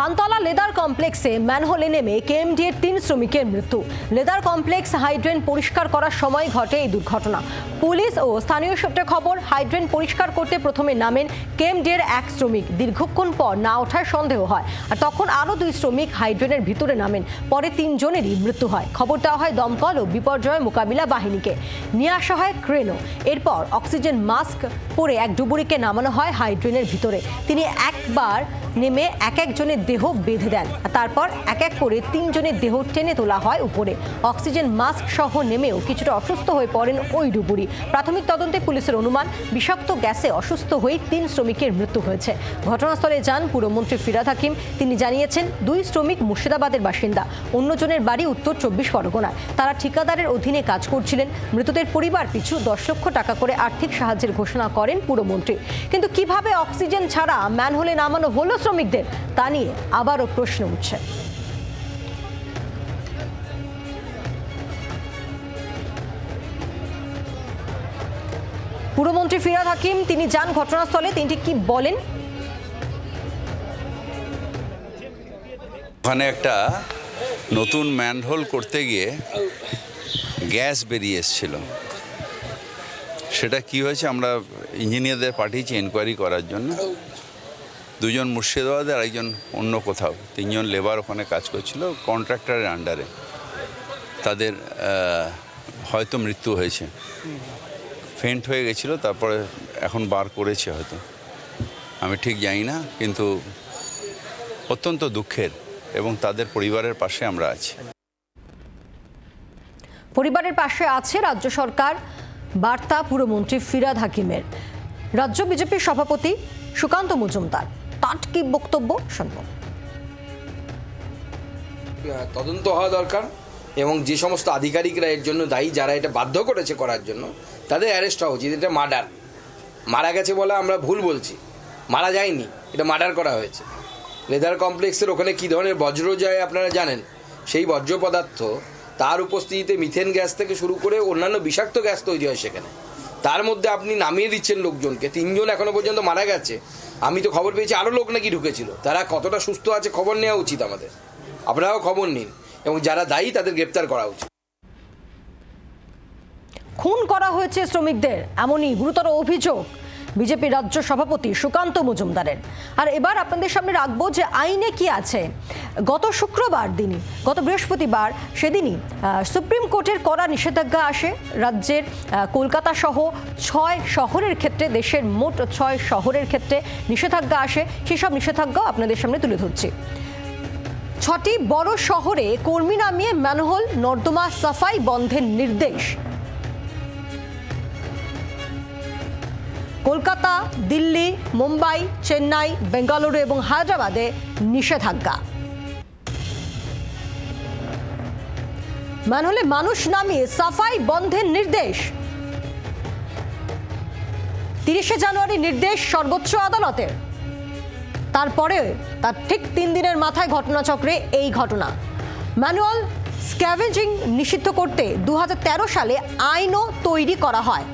মানতলা leather কমপ্লেক্সে ম্যানহোলে নেমে KMD এর তিন শ্রমিকের মৃত্যু। লেদার কমপ্লেক্স হাইড্রেন পরিষ্কার করার সময় ঘটে এই দুর্ঘটনা। পুলিশ ও স্থানীয় সূত্রে খবর, হাইড্রেন পরিষ্কার করতে প্রথমে নামেন কেএমডি এর এক শ্রমিক। দীর্ঘক্ষণ পর না ওঠার সন্দেহ হয় আর তখন আরও দুই শ্রমিক হাইড্রেনের ভিতরে নামেন। পরে তিনজনেরই মৃত্যু হয়। খবর দেওয়া হয় দমকল ও বিপর্যয় মোকাবিলা বাহিনীকে। নিয়ে আসা হয় ক্রেনও। এরপর অক্সিজেন মাস্ক পরে এক ডুবুরিকে নামানো হয় হাইড্রেনের ভিতরে। তিনি একবার নেমে এক একজনের দেহ বেঁধে দেন। তারপর এক এক করে তিনজনের দেহ টেনে তোলা হয় উপরে। অক্সিজেন মাস্ক সহ নেমেও কিছুটা অসুস্থ হয়ে পড়েন ওই ডুবুরি। প্রাথমিক তদন্তে পুলিশের অনুমান, বিষাক্ত গ্যাসে অসুস্থ হয়ে তিন শ্রমিকের মৃত্যু হয়েছে। ঘটনাস্থলে যান পুরমন্ত্রী ফিরাদ হাকিম। তিনি জানিয়েছেন, দুই শ্রমিক মুর্শিদাবাদের বাসিন্দা। অন্যজনের বাড়ি উত্তর চব্বিশ পরগনায়। তারা ঠিকাদারের অধীনে কাজ করছিলেন। মৃতদের পরিবার পিছু দশ লক্ষ টাকা করে আর্থিক সাহায্যের ঘোষণা করেন পুরমন্ত্রী। কিন্তু কীভাবে অক্সিজেন ছাড়া ম্যানহোলে নামানো হলো শ্রমিকদের, তা নিয়ে আবারও প্রশ্ন উঠছে। পুরমন্ত্রী ফিরাদ হাকিম, তিনি যান ঘটনাস্থলে তিনি কি বলেন? ওখানে একটা নতুন ম্যানহোল করতে গিয়ে গ্যাস বেরিয়ে এসেছিল। সেটা কি হয়েছে আমরা ইঞ্জিনিয়ারদের পাঠিয়েছি এনকোয়ারি করার জন্য। দুজন মুর্শিদাবাদের আর একজন অন্য কোথাও। তিনজন লেবার ওখানে কাজ করছিল কন্ট্রাক্টরের আন্ডারে তাদের হয়তো মৃত্যু হয়েছে। ফেন্ট হয়ে গেছিল, তারপরে এখন বার করেছে হয়তো। আমি ঠিক জানি না, কিন্তু অত্যন্ত দুঃখের এবং তাদের পরিবারের পাশে আমরা আছি। পরিবারের পাশে আছে রাজ্য সরকার, বার্তা পুরমন্ত্রী ফিরাদ হাকিমের। রাজ্য বিজেপির সভাপতি সুকান্ত মজুমদার। তার কি বক্তব্য শুনব। তদন্ত হওয়া দরকার এবং যে সমস্ত আধিকারিকরা এর জন্য দায়ী, যারা এটা বাধ্য করেছে করার জন্য, তাদের অ্যারেস্ট হওয়া উচিত। এটা মার্ডার মারা গেছে বলে আমরা ভুল বলছি। মারা যায়নি। এটা মার্ডার করা হয়েছে। লেদার কমপ্লেক্সের ওখানে কী ধরনের বজ্র যায় আপনারা জানেন? সেই বজ্র পদার্থ তার উপস্থিতিতে মিথেন গ্যাস থেকে শুরু করে অন্যান্য বিষাক্ত গ্যাস তৈরি হয় সেখানে। তার মধ্যে আপনি নামিয়ে দিচ্ছেন লোকজনকে। তিনজন এখনও পর্যন্ত মারা গেছে। আমি তো খবর পেয়েছি আরও লোক নাকি ঢুকেছিল। তারা কতটা সুস্থ আছে খবর নেওয়া উচিত আমাদের। আপনারাও খবর নিন, এবং যারা দায়ী তাদের গ্রেপ্তার করা উচিত। খুন করা হয়েছে শ্রমিকদের, এমনই গুরুতর অভিযোগ। বিজেপি রাজ্য সভাপতি সুকান্ত মজুমদারের। আর এবার আপনাদের সামনে রাখব যে আইনে কি আছে। গত শুক্রবার দিনই, গত বৃহস্পতিবার সেদিনই সুপ্রিম কোর্টের কড়া নিষেধাজ্ঞা আসে। রাজ্যের কলকাতা সহ ছয় শহরের ক্ষেত্রে, দেশের মোট ছয় শহরের ক্ষেত্রে নিষেধাজ্ঞা আসে। সেসব নিষেধাজ্ঞাও আপনাদের সামনে তুলে ধরছি। ছটি বড় শহরে কর্মী নামিয়ে ম্যানহোল নর্দমা সাফাই বন্ধের নির্দেশ। কলকাতা, দিল্লি, মুম্বাই, চেন্নাই, বেঙ্গালুরু এবং হায়দ্রাবাদে নিষেধাজ্ঞা। ম্যানহোলে মানুষ নামিয়ে সাফাই বন্ধের নির্দেশ। তিরিশে জানুয়ারি নির্দেশ সর্বোচ্চ আদালতের। তারপরে তার ঠিক তিন দিনের মাথায় ঘটনাচক্রে এই ঘটনা। ম্যানুয়াল স্ক্যাভেজিং নিষিদ্ধ করতে দু হাজার তেরো সালে আইনও তৈরি করা হয়।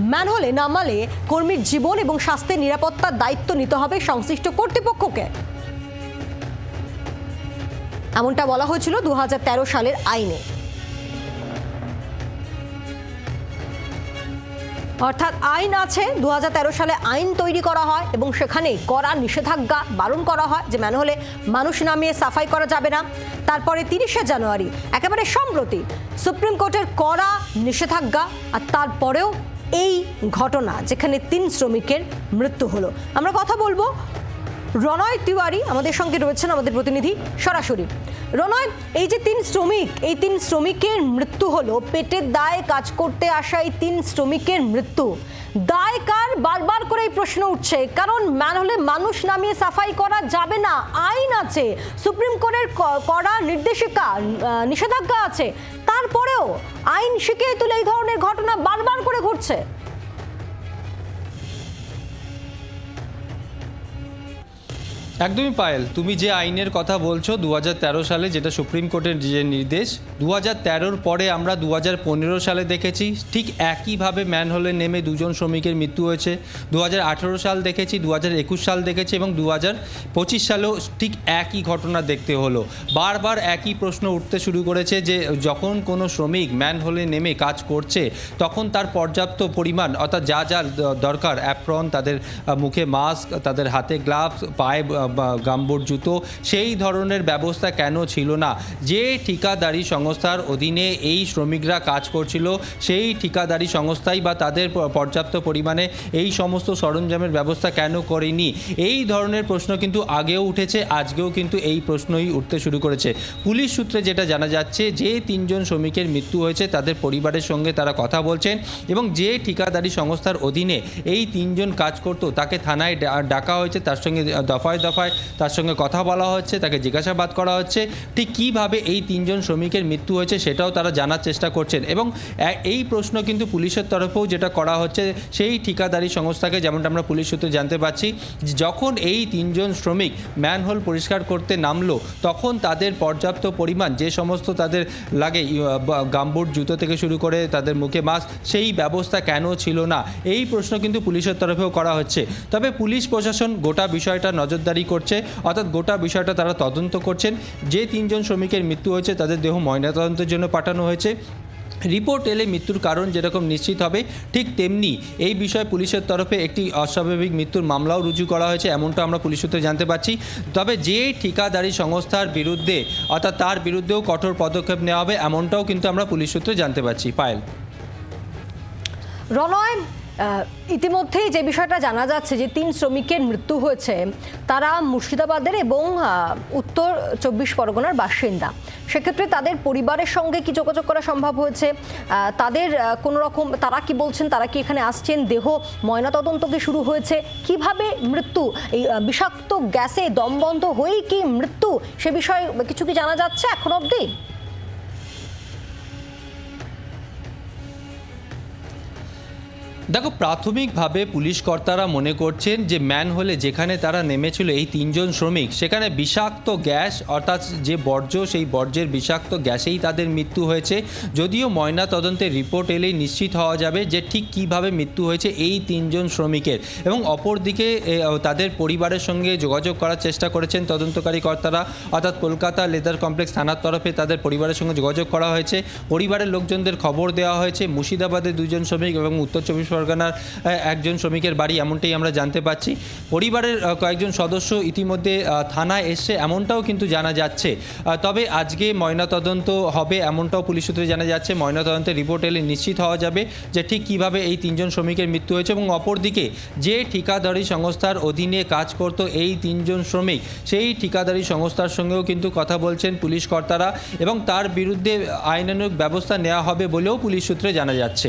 ম্যানহোলে নামালে কর্মীর জীবন এবং স্বাস্থ্যের নিরাপত্তার দায়িত্ব নিতে হবে সংশ্লিষ্ট কর্তৃপক্ষকে। এমনটা বলা হয়েছিল দু হাজার তেরো সালের আইনে। অর্থাৎ আইন আছে দু হাজার তেরো সালে আইন তৈরি করা হয় এবং সেখানে কড়া নিষেধাজ্ঞা বারণ করা হয় যে ম্যান হলে মানুষ নামিয়ে সাফাই করা যাবে না। তারপরে তিরিশে জানুয়ারি একেবারে সম্প্রতি সুপ্রিম কোর্টের কড়া নিষেধাজ্ঞা আর তারপরেও এই ঘটনা যেখানে তিন শ্রমিকের মৃত্যু হলো। আমরা কথা বলব রনয় তিওয়ারি, আমাদের সঙ্গে রয়েছেন আমাদের প্রতিনিধি সরাসরি। রনয় এই যে তিন শ্রমিক, এই তিন শ্রমিকের মৃত্যু হলো, পেটের দায়ে কাজ করতে আসা এই তিন শ্রমিকের মৃত্যু। দায় কার? বারবার করে এই প্রশ্ন উঠছে, কারণ ম্যান হলে মানুষ নামিয়ে সাফাই করা যাবে না, আইন আছে, সুপ্রিম কোর্টের ক- কড়া নির্দেশিকা নিষেধাজ্ঞা আছে। তারপরেও আইন শিখিয়ে তুলে এই ধরনের ঘটনা বারবার করে একদমই পায়েল, তুমি যে আইনের কথা বলছো দু হাজার তেরো সালে, যেটা সুপ্রিম কোর্টের যে নির্দেশ দু হাজার পরে আমরা দু হাজার পনেরো সালে দেখেছি, ঠিক একইভাবে ম্যানহোলে নেমে দুজন শ্রমিকের মৃত্যু হয়েছে। দু হাজার আঠেরো সাল দেখেছি দু হাজার একুশ সাল দেখেছি এবং দু পঁচিশ সালেও ঠিক একই ঘটনা দেখতে হলো। বারবার একই প্রশ্ন উঠতে শুরু করেছে যে, যখন কোনো শ্রমিক ম্যানহোলে নেমে কাজ করছে, তখন তার পর্যাপ্ত পরিমাণ, অর্থাৎ যা যা দরকার, অ্যাপ্রন, তাদের মুখে মাস্ক, তাদের হাতে গ্লাভস, পায়ে গাম্বুট জুতো সেই ধরনের ব্যবস্থা কেন ছিল না? যে ঠিকাদারি সংস্থার অধীনে এই শ্রমিকরা কাজ করছিল, সেই ঠিকাদারি সংস্থাই বা তাদের পর্যাপ্ত পরিমাণে এই সমস্ত সরঞ্জামের ব্যবস্থা কেন করেনি? এই ধরনের প্রশ্ন কিন্তু আগেও উঠেছে, আজকেও কিন্তু এই প্রশ্নই উঠতে শুরু করেছে। পুলিশ সূত্রে যেটা জানা যাচ্ছে, যে তিনজন শ্রমিকের মৃত্যু হয়েছে, তাদের পরিবারের সঙ্গে তারা কথা বলছেন এবং যে ঠিকাদারি সংস্থার অধীনে এই তিনজন কাজ করতো, তাকে থানায় ডাকা হয়েছে, তার সঙ্গে দফায় দফায় তার সঙ্গে কথা বলা হচ্ছে, তাকে জিজ্ঞাসাবাদ করা হচ্ছে, ঠিক কীভাবে এই তিনজন শ্রমিকের মৃত্যু হয়েছে সেটাও তারা জানার চেষ্টা করছেন। এবং এই প্রশ্ন কিন্তু পুলিশের তরফেও যেটা করা হচ্ছে, সেই ঠিকাদারি সংস্থাকে যেমনটা আমরা পুলিশ সূত্রে জানতে পারছি যখন এই তিনজন শ্রমিক ম্যানহোল পরিষ্কার করতে নামলো, তখন তাদের পর্যাপ্ত পরিমাণ যে সমস্ত তাদের লাগে গাম্বুট, জুতো থেকে শুরু করে তাদের মুখে মাস্ক, সেই ব্যবস্থা কেন ছিল না? এই প্রশ্ন কিন্তু পুলিশের তরফেও করা হচ্ছে। তবে পুলিশ প্রশাসন গোটা বিষয়টা নজরদারি করছে, অর্থাৎ গোটা বিষয়টা তারা তদন্ত করছেন। যে তিনজন শ্রমিকের মৃত্যু হয়েছে, তাদের দেহ ময়নাতদন্তের জন্য পাঠানো হয়েছে। রিপোর্ট এলে মৃত্যুর কারণ যেরকম নিশ্চিত হবে, ঠিক তেমনি এই বিষয়ে পুলিশের তরফে একটি অস্বাভাবিক মৃত্যুর মামলাও রুজু করা হয়েছে, এমনটা আমরা পুলিশ সূত্রে জানতে পারছি। তবে যে ঠিকাদারি সংস্থার বিরুদ্ধে, অর্থাৎ তার বিরুদ্ধেও কঠোর পদক্ষেপ নেওয়া হবে, এমনটাও কিন্তু আমরা পুলিশ সূত্রে জানতে পারছি। পায়েল। রনয় ইতিমধ্যেই যে বিষয়টা জানা যাচ্ছে যে তিন শ্রমিকের মৃত্যু হয়েছে, তারা মুর্শিদাবাদের এবং উত্তর চব্বিশ পরগনার বাসিন্দা। সেক্ষেত্রে তাদের পরিবারের সঙ্গে কি যোগাযোগ করা সম্ভব হয়েছে? তাদের কোনো রকম তারা কি বলছেন, তারা কি এখানে আসছেন? দেহ ময়নাতদন্ত কি শুরু হয়েছে। কীভাবে মৃত্যু, এই বিষাক্ত গ্যাসে দমবন্ধ হয়েই কি মৃত্যু? সে বিষয়ে কিছু কি জানা যাচ্ছে এখন অবধি? দেখো, প্রাথমিকভাবে পুলিশ কর্তারা মনে করছেন যে ম্যান হলে যেখানে তারা নেমেছিল এই তিনজন শ্রমিক, সেখানে বিষাক্ত গ্যাস, অর্থাৎ যে বর্জ্য, সেই বর্জ্যের বিষাক্ত গ্যাসেই তাদের মৃত্যু হয়েছে। যদিও ময়না তদন্তের রিপোর্ট এলেই নিশ্চিত হওয়া যাবে যে ঠিক কীভাবে মৃত্যু হয়েছে এই তিনজন শ্রমিকের। এবং অপরদিকে তাদের পরিবারের সঙ্গে যোগাযোগ করার চেষ্টা করেছেন তদন্তকারী কর্তারা, অর্থাৎ কলকাতা লেদার কমপ্লেক্স থানার তরফে তাদের পরিবারের সঙ্গে যোগাযোগ করা হয়েছে। পরিবারের লোকজনদের খবর দেওয়া হয়েছে মুর্শিদাবাদের দুজন শ্রমিক এবং উত্তর চব্বিশ পরগনার একজন শ্রমিকের বাড়ি এমনটাই আমরা জানতে পাচ্ছি। পরিবারের কয়েকজন সদস্য ইতিমধ্যে থানায় এসছে, এমনটাও কিন্তু জানা যাচ্ছে। তবে আজকে ময়নাতদন্ত হবে এমনটাও পুলিশ সূত্রে জানা যাচ্ছে। ময়নাতদন্তের রিপোর্ট এলে নিশ্চিত হওয়া যাবে যে ঠিক কীভাবে এই তিনজন শ্রমিকের মৃত্যু হয়েছে এবং অপরদিকে যে ঠিকাদারি সংস্থার অধীনে কাজ করত এই তিনজন শ্রমিক, সেই ঠিকাদারি সংস্থার সঙ্গেও কিন্তু কথা বলছেন পুলিশ কর্তারা এবং তার বিরুদ্ধে আইনানুগ ব্যবস্থা নেওয়া হবে বলেও পুলিশ সূত্রে জানা যাচ্ছে।